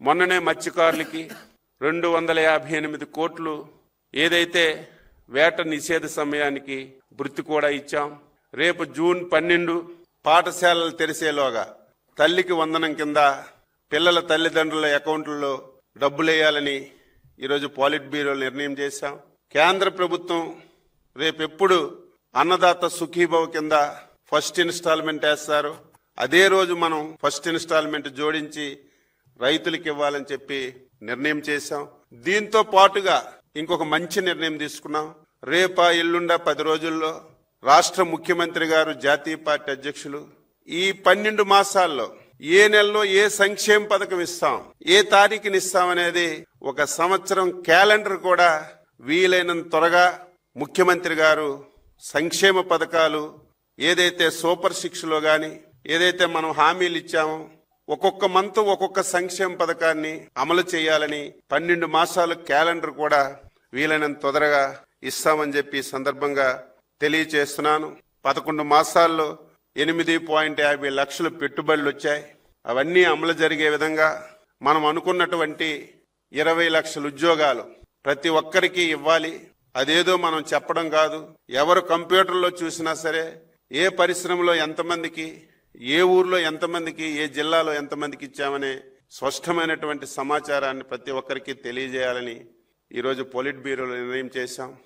మొన్ననే మత్స్యకారులకి రెండు వందల యాభై ఎనిమిది కోట్లు ఏదైతే వేట నిషేధ సమయానికి వృత్తి కూడా ఇచ్చాం. రేపు జూన్ పన్నెండు పాఠశాలలు తెరిసేలోగా తల్లికి వందనం కింద పిల్లల తల్లిదండ్రుల అకౌంట్లలో డబ్బులేయాలని ఈరోజు పాలిట్ బ్యూరో నిర్ణయం చేశాం. కేంద్ర ప్రభుత్వం రేపెప్పుడు అన్నదాత సుఖీభవ కింద ఫస్ట్ ఇన్స్టాల్మెంట్ వేస్తారు. అదే రోజు మనం ఫస్ట్ ఇన్స్టాల్మెంట్ జోడించి రైతులకు ఇవ్వాలని చెప్పి నిర్ణయం చేశాం. దీంతో పాటుగా ఇంకొక మంచి నిర్ణయం తీసుకున్నాం. రేపా ఎల్లుండా పది రోజుల్లో రాష్ట్ర ముఖ్యమంత్రి గారు జాతీయ పార్టీ అధ్యక్షులు ఈ పన్నెండు మాసాల్లో ఏ నెలలో ఏ సంక్షేమ పథకం ఇస్తాం ఏ తారీఖుని ఇస్తాం అనేది ఒక సంవత్సరం క్యాలెండర్ కూడా వీలైనంత త్వరగా ముఖ్యమంత్రి గారు సంక్షేమ పథకాలు ఏదైతే సూపర్ సిక్స్లో కానీ ఏదైతే మనం హామీలు ఇచ్చామో ఒక్కొక్క మంత్ ఒక్కొక్క సంక్షేమ పథకాన్ని అమలు చేయాలని పన్నెండు మాసాలు క్యాలెండర్ కూడా వీలైనంత తొందరగా ఇస్తామని చెప్పి సందర్భంగా తెలియచేస్తున్నాను. పదకొండు మాసాల్లో ఎనిమిది పాయింట్ యాభై లక్షలు పెట్టుబడులు వచ్చాయి. అవన్నీ అమలు జరిగే విధంగా మనం అనుకున్నటువంటి ఇరవై లక్షల ఉద్యోగాలు ప్రతి ఒక్కరికి ఇవ్వాలి. అదేదో మనం చెప్పడం కాదు. ఎవరు కంప్యూటర్లో చూసినా సరే ఏ పరిశ్రమలో ఎంతమందికి ఏ ఊర్లో ఎంతమందికి ఏ జిల్లాలో ఎంతమందికి ఇచ్చామనే స్పష్టమైనటువంటి సమాచారాన్ని ప్రతి ఒక్కరికి తెలియజేయాలని ఈరోజు పొలిట్ బ్యూరోలో నిర్ణయం చేశాం.